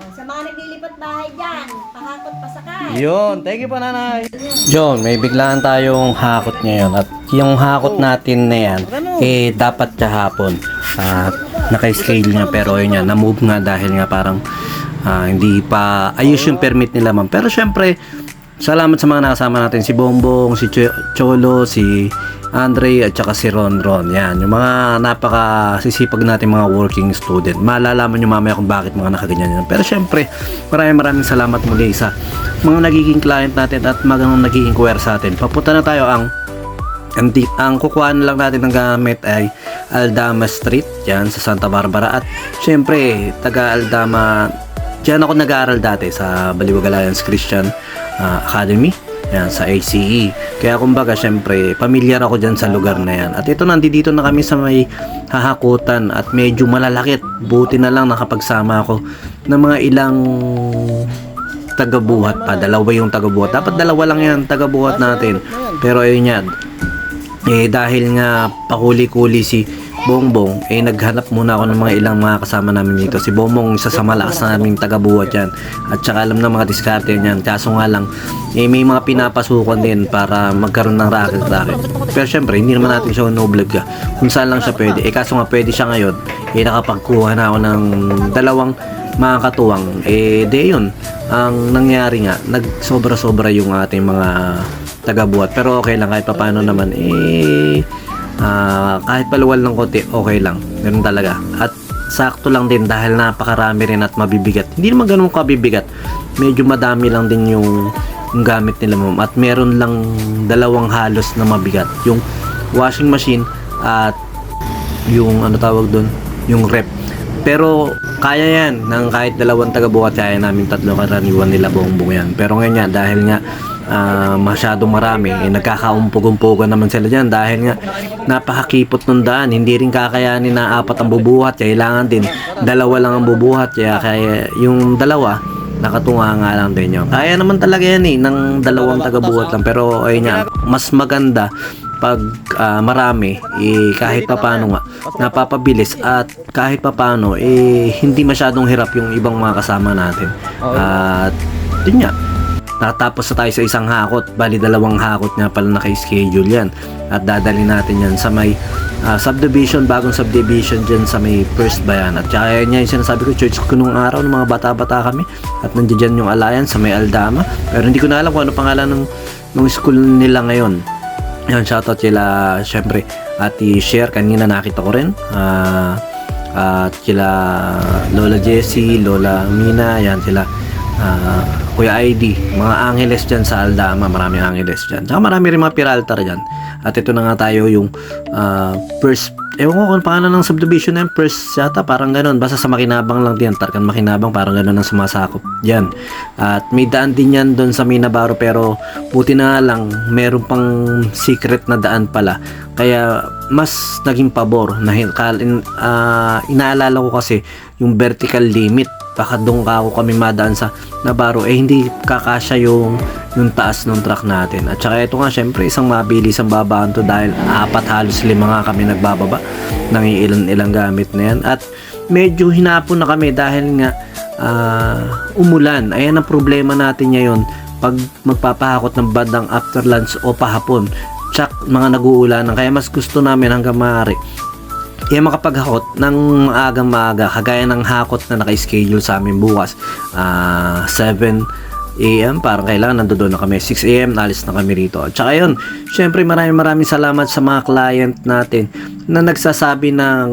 Oh, sa mga naglilipat bahay dyan, pahakot pasakay. Yun, thank you po nanay. Yun, may biglaan tayong hakot ngayon at yung hakot natin na yan, eh dapat kahapon. At naka-scale nga pero yun nga, na-move nga dahil nga parang ah, hindi pa ayos yung permit nila ma'am. Pero syempre, salamat sa mga nakasama natin, si Bongbong, si Ch- Cholo, si Andre at saka si Ron Ron. Yan, yung mga napaka sisipag natin mga working student. Malalaman nyo mamaya kung bakit mga nakaganyan yan. Pero syempre, maraming maraming salamat muli sa mga nagiging client natin at nagiging kuwer sa atin. Papunta na tayo ang ang, ang kukuha na lang natin ng gamit ay Aldama Street, yan sa Santa Barbara. At syempre, taga Aldama, dyan ako nag-aaral dati sa Baliwag Alliance Christian ah, Academy. Yan, sa ACE. Kaya kumbaga, syempre, pamilyar ako dyan sa lugar na yan. At ito, nandito na kami sa may hahakutan at medyo malalakit. Buti na lang nakapagsama ako ng mga ilang tagabuhat pa. Dalawa yung tagabuhat. Dapat dalawa lang yan tagabuhat natin. Pero ayun yan. Eh dahil nga pakuli-kuli si Bongbong, eh naghanap muna ako ng mga ilang mga kasama namin dito. Si Bongbong isa sa malakas na naming tagabuhat yan. At saka alam na mga diskarte yan. Kaso nga lang, eh may mga pinapasukan din para magkaroon ng racket-racket. Pero syempre, hindi naman natin siya no-vlog ka. Kung saan lang siya pwede. Eh kaso nga pwede siya ngayon. Eh nakapagkuha na ako ng dalawang mga katuwang. Eh de yun. Ang nangyari nga, nag sobra-sobra yung ating mga tagabuhat. Pero okay lang kahit papaano naman eh ah, kahit paluwal ng konti, okay lang. Ganun talaga. At sakto lang din dahil napakarami rin at mabibigat. Hindi naman ganun kabibigat. Medyo madami lang din yung, yung gamit nila ma'am. At meron lang dalawang halos na mabigat. Yung washing machine at yung ano tawag doon, yung rep. Pero kaya yan ng kahit dalawang tagabuhat kaya namin tatlo karaniwan nila bongbong yan. Pero ngayon nga dahil nga ah, masyadong marami. Eh, nagkakaumpog-umpogan naman sila dyan dahil nga napakakipot ng daan. Hindi rin kakayanin na apat ang bubuhat. Kailangan din dalawa lang ang bubuhat. Kaya, kaya yung dalawa nakatunga nga lang din yun. Kaya naman talaga yan eh ng dalawang tagabuhat lang. Pero ayun nga mas maganda pag ah, marami eh, kahit papano nga napapabilis at kahit papano eh hindi masyadong hirap yung ibang mga kasama natin. At yun nga Natapos na tayo sa isang hakot. Bali, dalawang hakot nga pala naka-schedule yan. At dadali natin yan sa may ah, subdivision, bagong subdivision dyan sa may First Bayan. At kaya yan yung sinasabi ko, church ko nung araw, ng mga bata-bata kami. At nandiyan dyan yung Alliance sa may Aldama. Pero hindi ko na alam kung ano pangalan ng, ng school nila ngayon. Yan, shoutout sila, syempre, Ate Share, kanina nakita ko rin. Ah, at sila Lola Jessie, Lola Mina, yan sila. Ah, Kuya ID, mga angeles dyan sa Aldama, maraming angeles dyan. Tsaka marami rin mga piraltar dyan. At ito na nga tayo yung ah, first, ewan ko kung paano ng subdivision na yun, first yata, parang ganun. Basta sa Makinabang lang din, Tarkan Makinabang, parang ganun ang sumasakop dyan. At may daan din yan doon sa Minabaro, pero buti na lang, meron pang secret na daan pala. Kaya mas naging pabor na ah, inaalala ko kasi yung vertical limit baka doon ka ako kami madaan sa Navarro. Eh hindi kakasya yung yung taas ng truck natin. At saka ito nga syempre isang mabilis ang babaan to dahil apat halos lima nga kami nagbababa ng ilan ilang gamit na yan. At medyo hinapon na kami dahil nga ah, umulan. Ayan ang problema natin ngayon pag magpapahakot ng bandang after lunch o pahapon. Tsak mga nag-uulanan kaya mas gusto namin hanggang maaari eh makapaghakot ng maagang maaga kagaya ng hakot na naka-schedule sa amin bukas. Ah 7 AM parang kailangan nandoon na kami. 6 AM nalis na kami rito. At saka yun syempre maraming maraming salamat sa mga client natin na nagsasabi ng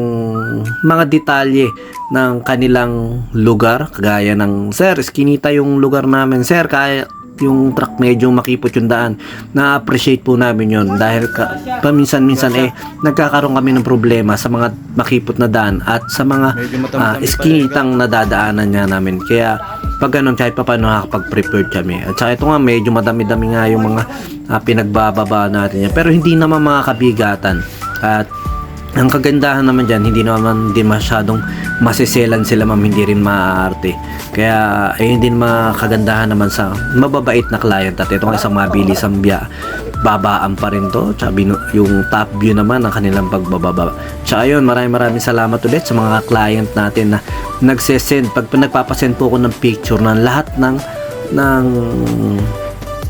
mga detalye ng kanilang lugar. Kagaya ng sir iskinita yung lugar namin. Sir kaya yung truck medyo makipot yung daan. Na-appreciate po namin yon dahil ka, paminsan-minsan eh nagkakaroon kami ng problema sa mga makipot na daan at sa mga uh, iskinitang nadadaanan niya namin. Kaya pag ganun kahit pa paano nakakapag-prepared kami. At saka ito nga medyo madami-dami nga yung mga ah, pinagbababa natin yan. Pero hindi naman mga kabigatan. At ang kagandahan naman dyan, hindi naman din masyadong masiselan sila ma'am, hindi rin maaarte. Kaya, eh, hindi naman kagandahan naman sa mababait na client at ito ang isang mabilis ang biya. babaan pa rin to. Binu- yung top view naman ng kanilang pagbababa. Tsaka yun, maraming maraming salamat ulit sa mga client natin na nagsesend. Pag nagpapasend po ako ng picture ng lahat ng ng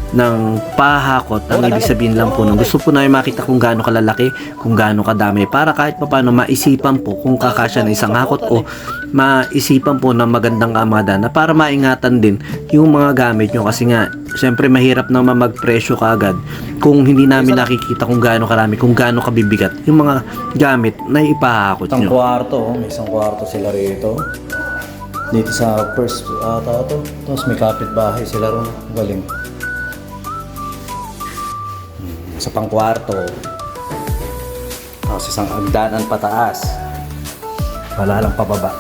ng pahakot ang ibig sabihin lang po nung gusto po namin makita kung gaano kalalaki kung gaano kadami para kahit pa paano maisipan po kung kakasya na isang hakot o maisipan po na magandang kamada na para maingatan din yung mga gamit nyo kasi nga syempre mahirap naman magpresyo kaagad kung hindi namin nakikita kung gaano karami kung gaano kabibigat yung mga gamit na ipahakot Isang nyo kwarto, oh. may isang kwarto sila rito. Dito sa first ata to. Tapos may kapitbahay sila ron. Galing. Hmm, Sa pang kwarto. Tapos isang agdanan pataas. Wala lang pababa.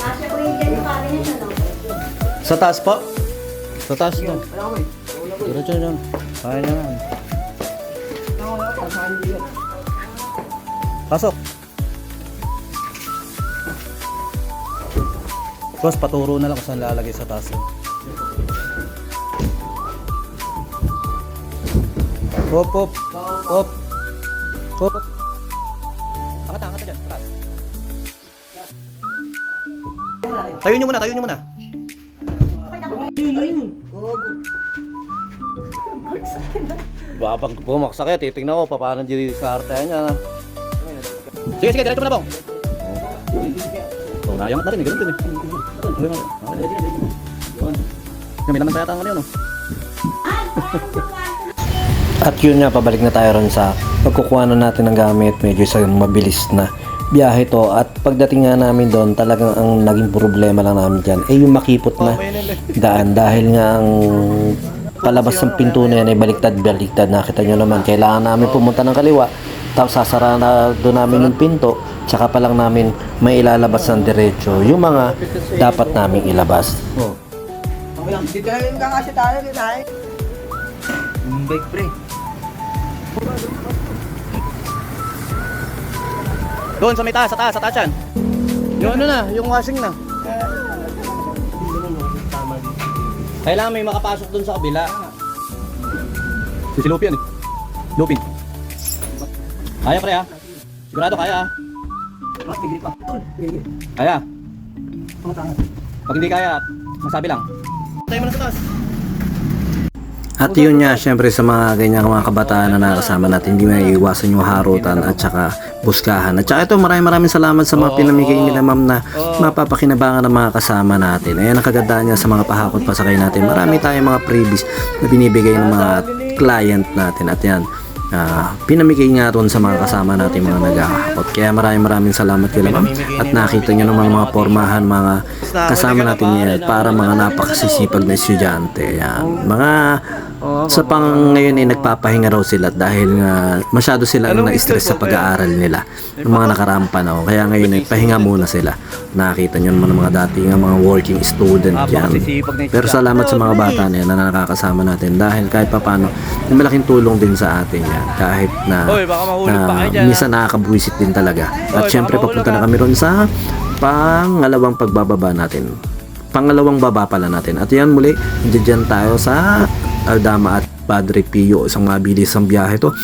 Kasya ko yung dyan yung cabinet, ano? Sa taas po? Sa taas to. Diretso dyan. Kaya naman. Pasok. Boss, paturo na lang kung saan lalagay sa taas. yun. Hop, hop. Hop. Hop. Angat, angat dyan. Taas. Tayo nyo muna, tayo nyo muna. Babag bumaksak kaya, titignan ko pa paano di sa arte niya. Sige, sige, diretso mo na bong. Oh, nayangat na rin, eh, ganun din eh. Yan, May laman pa yata ang ano yun, oh. At yun nga, pabalik na tayo ron sa pagkukuha na natin ng gamit. Medyo sa mabilis na biyahe to. At pagdating nga namin doon, talagang ang naging problema lang namin dyan, eh yung makipot na daan. Dahil nga ang palabas ng pinto na yan ay baliktad-baliktad. Nakita nyo naman, kailangan namin pumunta ng kaliwa. Tapos sasara na doon namin yung pinto. Tsaka pa lang namin may ilalabas ng diretso. Yung mga dapat namin ilabas. Oh. Dito na rin kakasya tayo, dito tayo. Bike pre. Doon sa may taas, sa taas, sa taas yan. Yung ano na, yung washing na. Kailangan may makapasok doon sa kabila. Si si Lupin eh. Lupin. Kaya pre ha? Sigurado kaya ha? Kaya. Pag hindi kaya, masabi lang. Tayo mo na sa taas. At yun nga, syempre sa mga ganyang mga kabataan na nakasama natin, hindi may iwasan yung harutan at saka buskahan. At saka ito, maraming maraming salamat sa mga pinamigay nila ma'am na mapapakinabangan ng mga kasama natin. Ayan ang kagandaan niya sa mga pahakot pasakay natin. Marami tayong mga freebies na binibigay ng mga client natin. At yan, ah, pinamigay nga ron sa mga kasama natin mga naghahakot. Kaya maraming maraming salamat kila ma'am. At nakita niyo naman mga pormahan, mga kasama natin yan para mga napakasisipag na estudyante. Yan. Mga sa pang ngayon ay nagpapahinga raw sila dahil nga masyado silang na-stress sa pag-aaral nila ng mga nakaraang panahon. Kaya ngayon ay pahinga muna sila. Nakita nyo naman ng mga dati nga mga working student yan. Pero salamat sa mga bata na yan na nakakasama natin dahil kahit papano may malaking tulong din sa atin yan. Kahit na, na minsan nakakabwisit din talaga. At syempre papunta na ka. kami ron sa pangalawang pagbababa natin pangalawang baba pala natin. At yan muli, dyan tayo sa Aldama at Padre Pio. Isang mabilis ang biyahe to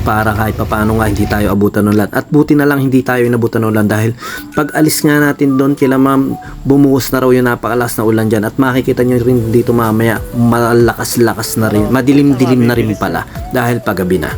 para kahit papaano nga hindi tayo abutan ng ulan. At buti na lang hindi tayo inabutan ng ulan dahil pag alis nga natin doon kila ma'am bumuhos na raw yung napakalas na ulan dyan at makikita nyo rin dito mamaya malakas-lakas na rin madilim-dilim na rin pala dahil paggabi na.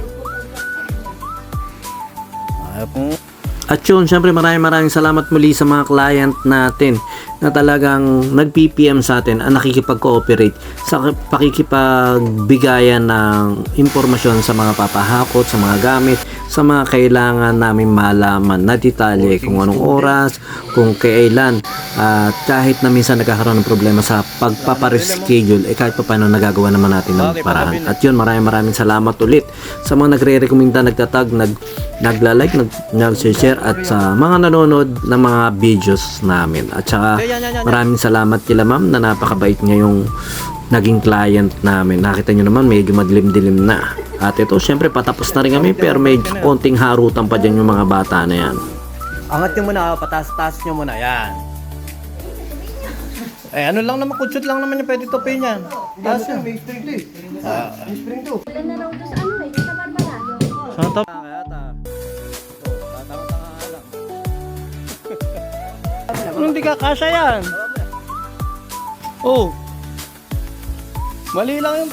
At yun, syempre maraming maraming salamat muli sa mga client natin na talagang nag-PPM sa atin at nakikipag-cooperate sa pakikipagbigayan ng impormasyon sa mga papahakot, sa mga gamit, sa mga kailangan namin malaman na detalye kung anong oras, kung kailan at kahit na minsan nagkakaroon ng problema sa pagpapareschedule eh kahit pa paano nagagawa naman natin ng paraan. At yun, maraming maraming salamat ulit sa mga nagre-recommenda, nagtatag, nag nagla-like, nag, nag-share at sa mga nanonood ng mga videos namin. At saka maraming salamat kila ma'am na napakabait niya yung naging client namin. Nakita nyo naman medyo madilim-dilim na. At ito, syempre patapos na rin kami pero may konting harutan pa dyan yung mga bata na yan. Angat nyo muna, patas-tas nyo muna, yan. Eh, ano lang naman, kutsut lang naman yung pwede topin yan. Taas yun, may spring to eh. May spring to. Wala na raw doon sa ano eh, sa Barbadado. Saan to? Ano hindi ka kasya yan? Oh. Mali lang yung...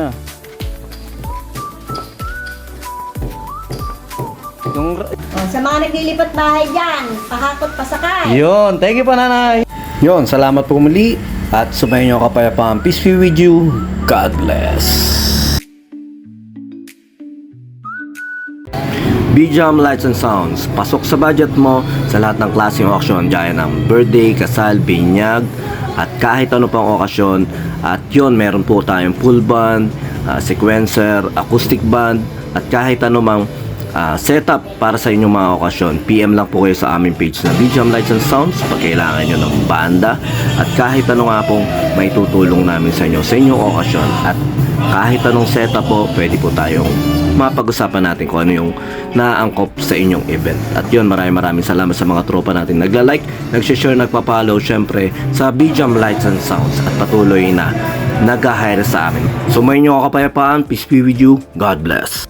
Ah. Yung... Oh, sa mga naglilipat bahay dyan, pahakot pasakay. Yun, thank you pa nanay. Yun, salamat po muli. At sumayin nyo kapayapaan. Peace be with you. God bless. BJAM Lights and Sounds. Pasok sa budget mo sa lahat ng klaseng auction gaya ng birthday, kasal, binyag, at kahit ano pang okasyon. At yun, meron po tayong full band, ah, sequencer, acoustic band, at kahit ano mang ah, setup para sa inyong mga okasyon. PM lang po kayo sa aming page na BJAM Lights and Sounds pag kailangan nyo ng banda at kahit ano nga pong may tutulong namin sa inyo sa inyong okasyon. At kahit anong setup po, pwede po tayong mapag-usapan natin kung ano yung naangkop sa inyong event. At yun, maraming maraming salamat sa mga tropa natin nagla-like, nag-share, nagpa-follow, syempre sa BJAM Lights and Sounds at patuloy na nag-hire sa amin. So may nyo kapayapaan, peace be with you, God bless.